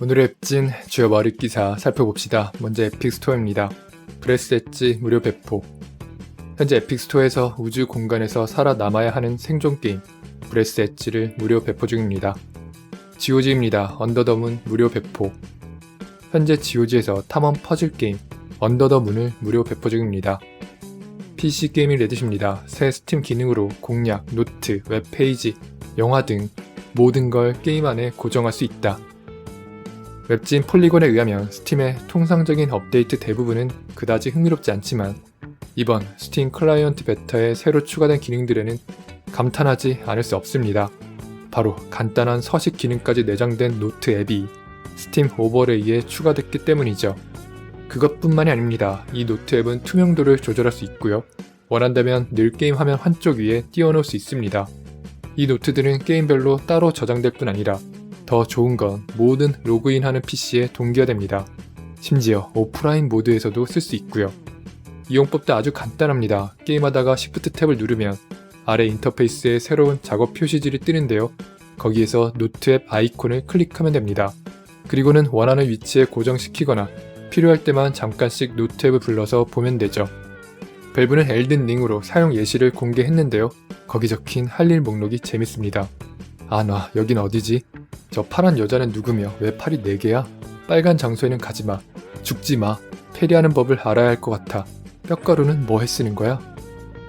오늘의 웹진 주요 머릿 기사 살펴봅시다. 먼저 에픽 스토어입니다. 브레스 엣지 무료 배포. 현재 에픽 스토어에서 우주 공간에서 살아남아야 하는 생존 게임 브레스 엣지를 무료 배포 중입니다. GOG입니다. 언더더문 무료 배포. 현재 GOG에서 탐험 퍼즐 게임 언더 더 문을 무료 배포 중입니다. PC 게이밍 레딧입니다. 새 스팀 기능으로 공략, 노트, 웹페이지, 영화 등 모든 걸 게임 안에 고정할 수 있다. 웹진 폴리곤에 의하면 스팀의 통상적인 업데이트 대부분은 그다지 흥미롭지 않지만 이번 스팀 클라이언트 베타에 새로 추가된 기능들에는 감탄하지 않을 수 없습니다. 바로 간단한 서식 기능까지 내장된 노트 앱이 스팀 오버레이에 추가됐기 때문이죠. 그것뿐만이 아닙니다. 이 노트 앱은 투명도를 조절할 수 있고요. 원한다면 늘 게임 화면 한쪽 위에 띄워놓을 수 있습니다. 이 노트들은 게임별로 따로 저장될 뿐 아니라 더 좋은 건 모든 로그인하는 PC에 동기화됩니다. 심지어 오프라인 모드에서도 쓸 수 있고요. 이용법도 아주 간단합니다. 게임하다가 Shift 탭을 누르면 아래 인터페이스에 새로운 작업 표시지를 뜨는데요. 거기에서 노트 앱 아이콘을 클릭하면 됩니다. 그리고는 원하는 위치에 고정시키거나 필요할 때만 잠깐씩 노트 앱을 불러서 보면 되죠. 밸브는 엘든 링으로 사용 예시를 공개했는데요. 거기 적힌 할 일 목록이 재밌습니다. 아, 나, 여긴 어디지? 저 파란 여자는 누구며 왜 팔이 4개야? 빨간 장소에는 가지 마. 죽지 마. 패리하는 법을 알아야 할 것 같아. 뼈가루는 뭐해 쓰는 거야?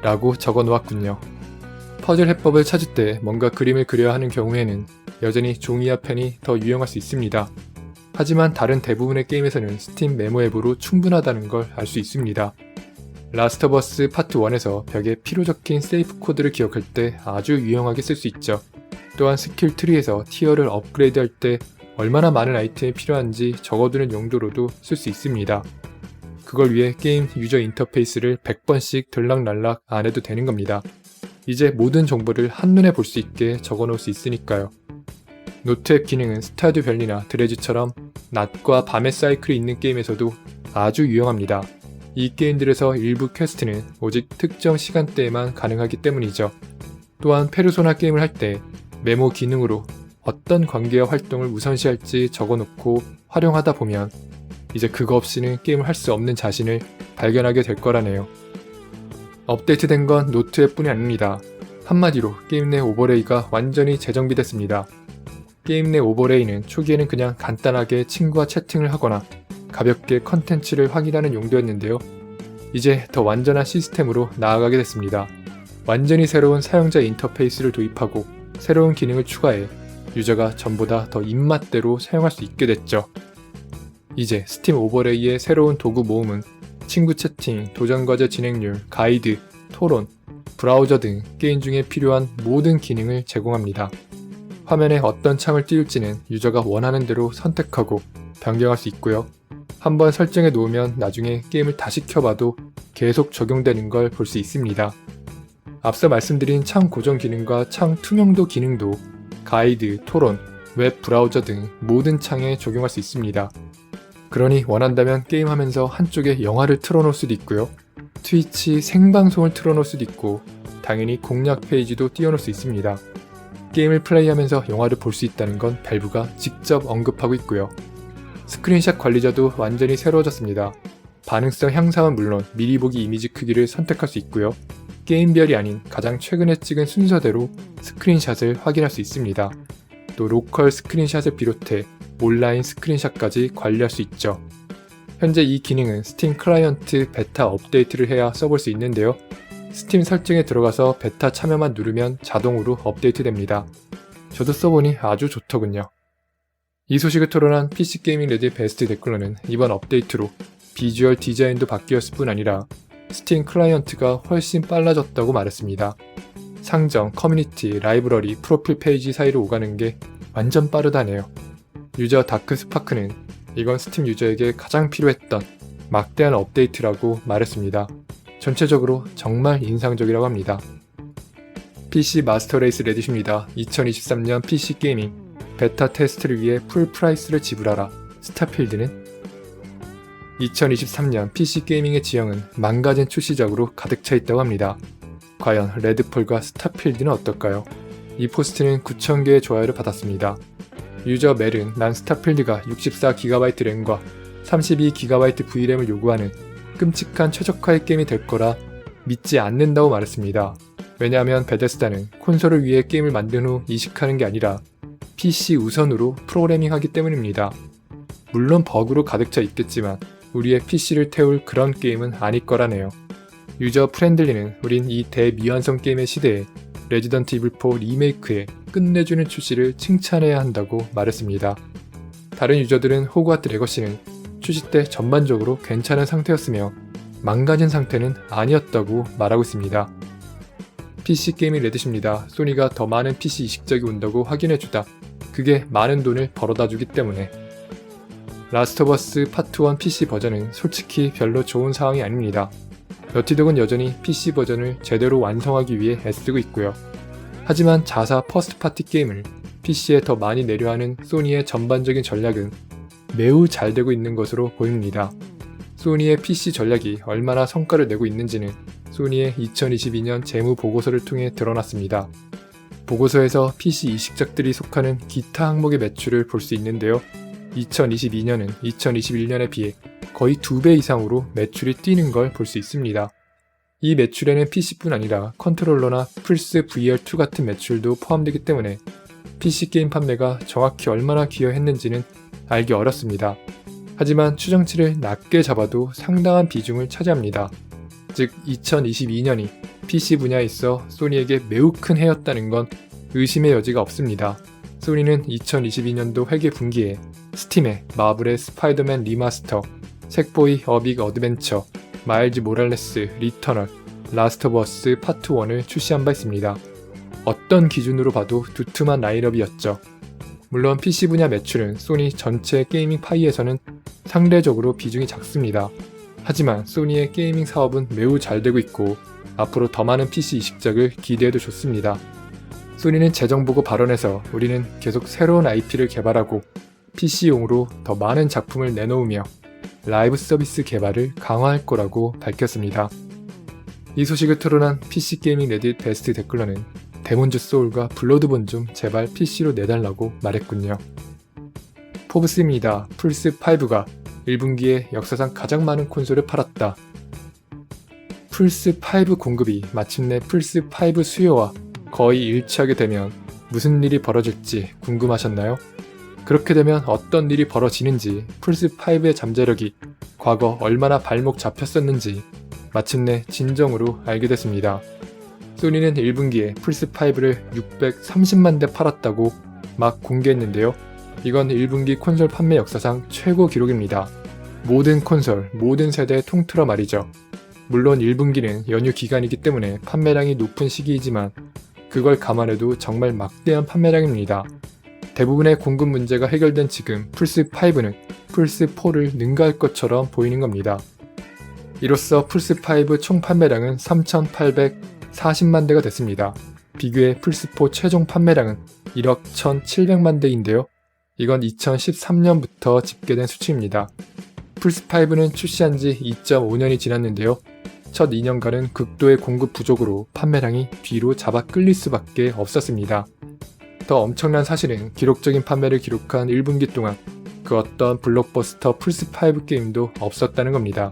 라고 적어 놓았군요. 퍼즐 해법을 찾을 때 뭔가 그림을 그려야 하는 경우에는 여전히 종이와 펜이 더 유용할 수 있습니다. 하지만 다른 대부분의 게임에서는 스팀 메모 앱으로 충분하다는 걸 알 수 있습니다. 라스트 어스 파트 1에서 벽에 피로 적힌 세이프 코드를 기억할 때 아주 유용하게 쓸 수 있죠. 또한 스킬 트리에서 티어를 업그레이드 할 때 얼마나 많은 아이템이 필요한지 적어두는 용도로도 쓸 수 있습니다. 그걸 위해 게임 유저 인터페이스를 100번씩 들락날락 안 해도 되는 겁니다. 이제 모든 정보를 한눈에 볼 수 있게 적어 놓을 수 있으니까요. 노트 앱 기능은 스타듀 밸리나 드레즈처럼 낮과 밤의 사이클이 있는 게임에서도 아주 유용합니다. 이 게임들에서 일부 퀘스트는 오직 특정 시간대에만 가능하기 때문이죠. 또한 페르소나 게임을 할 때 메모 기능으로 어떤 관계와 활동을 우선시할지 적어놓고 활용하다 보면 이제 그거 없이는 게임을 할 수 없는 자신을 발견하게 될 거라네요. 업데이트된 건 노트 앱뿐이 아닙니다. 한마디로 게임 내 오버레이가 완전히 재정비됐습니다. 게임 내 오버레이는 초기에는 그냥 간단하게 친구와 채팅을 하거나 가볍게 컨텐츠를 확인하는 용도였는데요. 이제 더 완전한 시스템으로 나아가게 됐습니다. 완전히 새로운 사용자 인터페이스를 도입하고 새로운 기능을 추가해 유저가 전보다 더 입맛대로 사용할 수 있게 됐죠. 이제 스팀 오버레이의 새로운 도구 모음은 친구 채팅, 도전 과제 진행률, 가이드, 토론, 브라우저 등 게임 중에 필요한 모든 기능을 제공합니다. 화면에 어떤 창을 띄울지는 유저가 원하는 대로 선택하고 변경할 수 있고요. 한번 설정해 놓으면 나중에 게임을 다시 켜봐도 계속 적용되는 걸 볼 수 있습니다. 앞서 말씀드린 창 고정 기능과 창 투명도 기능도 가이드, 토론, 웹 브라우저 등 모든 창에 적용할 수 있습니다. 그러니 원한다면 게임하면서 한쪽에 영화를 틀어놓을 수도 있고요. 트위치 생방송을 틀어놓을 수도 있고 당연히 공략 페이지도 띄워놓을 수 있습니다. 게임을 플레이하면서 영화를 볼 수 있다는 건 밸브가 직접 언급하고 있고요. 스크린샷 관리자도 완전히 새로워졌습니다. 반응성 향상은 물론 미리 보기 이미지 크기를 선택할 수 있고요. 게임별이 아닌 가장 최근에 찍은 순서대로 스크린샷을 확인할 수 있습니다. 또 로컬 스크린샷을 비롯해 온라인 스크린샷까지 관리할 수 있죠. 현재 이 기능은 스팀 클라이언트 베타 업데이트를 해야 써볼 수 있는데요. 스팀 설정에 들어가서 베타 참여만 누르면 자동으로 업데이트 됩니다. 저도 써보니 아주 좋더군요. 이 소식을 토론한 PC 게이밍 레드 베스트 댓글로는 이번 업데이트로 비주얼 디자인도 바뀌었을 뿐 아니라 스팀 클라이언트가 훨씬 빨라졌다고 말했습니다. 상점, 커뮤니티, 라이브러리, 프로필 페이지 사이로 오가는 게 완전 빠르다네요. 유저 다크 스파크는 이건 스팀 유저에게 가장 필요했던 막대한 업데이트라고 말했습니다. 전체적으로 정말 인상적이라고 합니다. PC 마스터 레이스 레딧입니다. 2023년 PC 게이밍 베타 테스트를 위해 풀 프라이스를 지불하라. 스타필드는 2023년 PC 게이밍의 지형은 망가진 출시작으로 가득 차 있다고 합니다. 과연 레드폴과 스타필드는 어떨까요? 이 포스트는 9,000개의 좋아요를 받았습니다. 유저 멜은 난 스타필드가 64GB 램과 32GB VRAM을 요구하는 끔찍한 최적화의 게임이 될 거라 믿지 않는다고 말했습니다. 왜냐하면 베데스다는 콘솔을 위해 게임을 만든 후 이식하는 게 아니라 PC 우선으로 프로그래밍하기 때문입니다. 물론 버그로 가득 차 있겠지만 우리의 PC를 태울 그런 게임은 아닐 거라네요. 유저 프렌들리는 우린 이 대미완성 게임의 시대에 레지던트 이블 4 리메이크의 끝내주는 출시를 칭찬해야 한다고 말했습니다. 다른 유저들은 호그와트 레거시는 출시 때 전반적으로 괜찮은 상태였으며 망가진 상태는 아니었다고 말하고 있습니다. PC 게임이 레드십니다. 소니가 더 많은 PC 이식적이 온다고 확인해주다. 그게 많은 돈을 벌어다 주기 때문에. 라스트 오브 어스 파트 1 PC 버전은 솔직히 별로 좋은 상황이 아닙니다. 너티독은 여전히 PC 버전을 제대로 완성하기 위해 애쓰고 있고요. 하지만 자사 퍼스트 파티 게임을 PC에 더 많이 내려하는 소니의 전반적인 전략은 매우 잘 되고 있는 것으로 보입니다. 소니의 PC 전략이 얼마나 성과를 내고 있는지는 소니의 2022년 재무 보고서를 통해 드러났습니다. 보고서에서 PC 이식작들이 속하는 기타 항목의 매출을 볼 수 있는데요. 2022년은 2021년에 비해 거의 2배 이상으로 매출이 뛰는 걸 볼 수 있습니다. 이 매출에는 PC뿐 아니라 컨트롤러나 플스 VR2 같은 매출도 포함되기 때문에 PC 게임 판매가 정확히 얼마나 기여했는지는 알기 어렵습니다. 하지만 추정치를 낮게 잡아도 상당한 비중을 차지합니다. 즉 2022년이 PC 분야에 있어 소니에게 매우 큰 해였다는 건 의심의 여지가 없습니다. 소니는 2022년도 회계 분기에 스팀에 마블의 스파이더맨 리마스터, 색보이 어빅 어드벤처, 마일즈 모랄레스 리터널, 라스트 어스 파트 1을 출시한 바 있습니다. 어떤 기준으로 봐도 두툼한 라인업이었죠. 물론 PC 분야 매출은 소니 전체 게이밍 파이에서는 상대적으로 비중이 작습니다. 하지만 소니의 게이밍 사업은 매우 잘 되고 있고 앞으로 더 많은 PC 이식작을 기대해도 좋습니다. 소니는 재정보고 발언에서 우리는 계속 새로운 IP를 개발하고 PC용으로 더 많은 작품을 내놓으며 라이브 서비스 개발을 강화할 거라고 밝혔습니다. 이 소식을 토론한 PC 게이밍 레딧 베스트 댓글러는 데몬즈 소울과 블러드본 좀 제발 PC로 내달라고 말했군요. 포브스입니다. 플스5가 1분기에 역사상 가장 많은 콘솔을 팔았다. 플스5 공급이 마침내 플스5 수요와 거의 일치하게 되면 무슨 일이 벌어질지 궁금하셨나요? 그렇게 되면 어떤 일이 벌어지는지 플스5의 잠재력이 과거 얼마나 발목 잡혔었는지 마침내 진정으로 알게 됐습니다. 소니는 1분기에 플스5를 630만 대 팔았다고 막 공개했는데요. 이건 1분기 콘솔 판매 역사상 최고 기록입니다. 모든 콘솔, 모든 세대 통틀어 말이죠. 물론 1분기는 연휴 기간이기 때문에 판매량이 높은 시기이지만 그걸 감안해도 정말 막대한 판매량입니다. 대부분의 공급 문제가 해결된 지금 플스5는 플스4를 능가할 것처럼 보이는 겁니다. 이로써 플스5 총 판매량은 3,840만 대가 됐습니다. 비교해 플스4 최종 판매량은 1억 1,700만 대인데요. 이건 2013년부터 집계된 수치입니다. 플스5는 출시한 지 2.5년이 지났는데요. 첫 2년간은 극도의 공급 부족으로 판매량이 뒤로 잡아 끌릴 수밖에 없었습니다. 더 엄청난 사실은 기록적인 판매를 기록한 1분기 동안 그 어떤 블록버스터 플스5 게임도 없었다는 겁니다.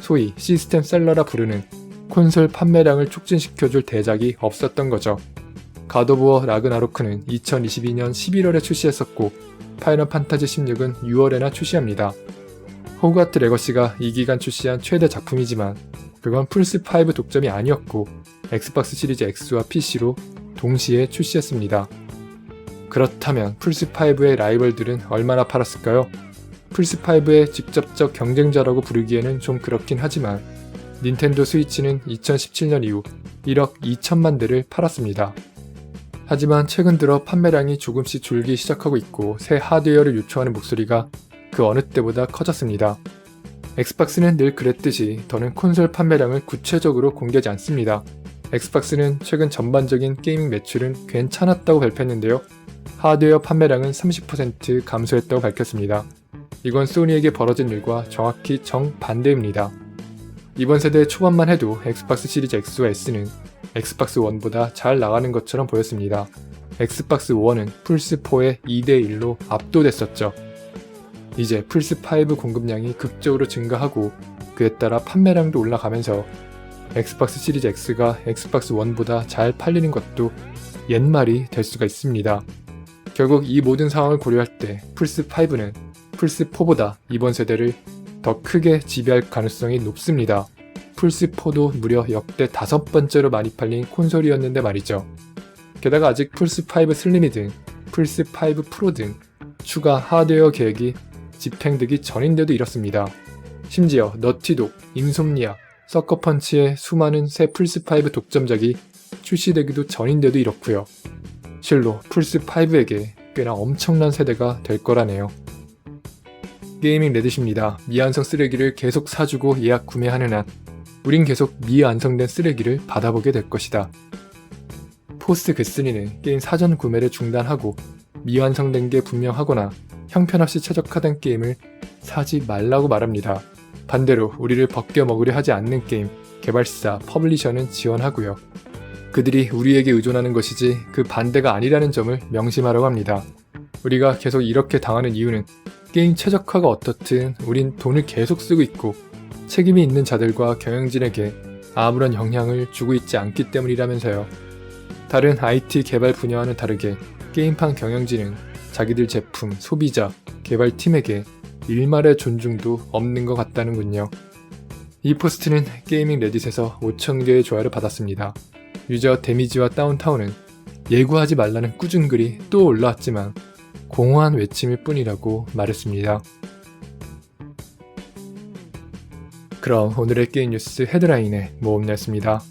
소위 시스템 셀러라 부르는 콘솔 판매량을 촉진시켜줄 대작이 없었던 거죠. 가도부어 라그나로크는 2022년 11월에 출시했었고 파이널 판타지 16은 6월에나 출시합니다. 호그와트 레거시가 이 기간 출시한 최대 작품이지만 그건 플스5 독점이 아니었고 엑스박스 시리즈 X와 PC로 동시에 출시했습니다. 그렇다면 플스5의 라이벌들은 얼마나 팔았을까요? 플스5의 직접적 경쟁자라고 부르기에는 좀 그렇긴 하지만 닌텐도 스위치는 2017년 이후 1억 2천만 대를 팔았습니다. 하지만 최근 들어 판매량이 조금씩 줄기 시작하고 있고 새 하드웨어를 요청하는 목소리가 그 어느 때보다 커졌습니다. 엑스박스는 늘 그랬듯이 더는 콘솔 판매량을 구체적으로 공개하지 않습니다. 엑스박스는 최근 전반적인 게이밍 매출은 괜찮았다고 발표했는데요. 하드웨어 판매량은 30% 감소했다고 밝혔습니다. 이건 소니에게 벌어진 일과 정확히 정반대입니다. 이번 세대 초반만 해도 엑스박스 시리즈 X와 S는 엑스박스 1보다 잘 나가는 것처럼 보였습니다. 엑스박스 1은 플스4의 2대1로 압도됐었죠. 이제 플스5 공급량이 극적으로 증가하고 그에 따라 판매량도 올라가면서 엑스박스 시리즈 X가 엑스박스 1보다 잘 팔리는 것도 옛말이 될 수가 있습니다. 결국 이 모든 상황을 고려할 때 플스5는 플스4보다 이번 세대를 더 크게 지배할 가능성이 높습니다. 플스4도 무려 역대 다섯 번째로 많이 팔린 콘솔이었는데 말이죠. 게다가 아직 플스5 슬림이든 플스5 프로 등 추가 하드웨어 계획이 집행되기 전인데도 이렇습니다. 심지어 너티독, 인솜니아, 서커펀치의 수많은 새 플스5 독점작이 출시되기도 전인데도 이렇고요. 실로 플스5에게 꽤나 엄청난 세대가 될 거라네요. 게이밍 레딧입니다. 미완성 쓰레기를 계속 사주고 예약 구매하는 한 우린 계속 미완성된 쓰레기를 받아보게 될 것이다. 포스트 그스니는 게임 사전 구매를 중단하고 미완성된 게 분명하거나 형편없이 최적화된 게임을 사지 말라고 말합니다. 반대로 우리를 벗겨 먹으려 하지 않는 게임, 개발사, 퍼블리셔는 지원하고요. 그들이 우리에게 의존하는 것이지 그 반대가 아니라는 점을 명심하라고 합니다. 우리가 계속 이렇게 당하는 이유는 게임 최적화가 어떻든 우린 돈을 계속 쓰고 있고 책임이 있는 자들과 경영진에게 아무런 영향을 주고 있지 않기 때문이라면서요. 다른 IT 개발 분야와는 다르게 게임판 경영진은 자기들 제품, 소비자, 개발팀에게 일말의 존중도 없는 것 같다는군요. 이 포스트는 게이밍 레딧에서 5,000개의 좋아요를 받았습니다. 유저 데미지와 다운타운은 예고하지 말라는 꾸준 글이 또 올라왔지만 공허한 외침일 뿐이라고 말했습니다. 그럼 오늘의 게임 뉴스 헤드라인의 모험이었습니다.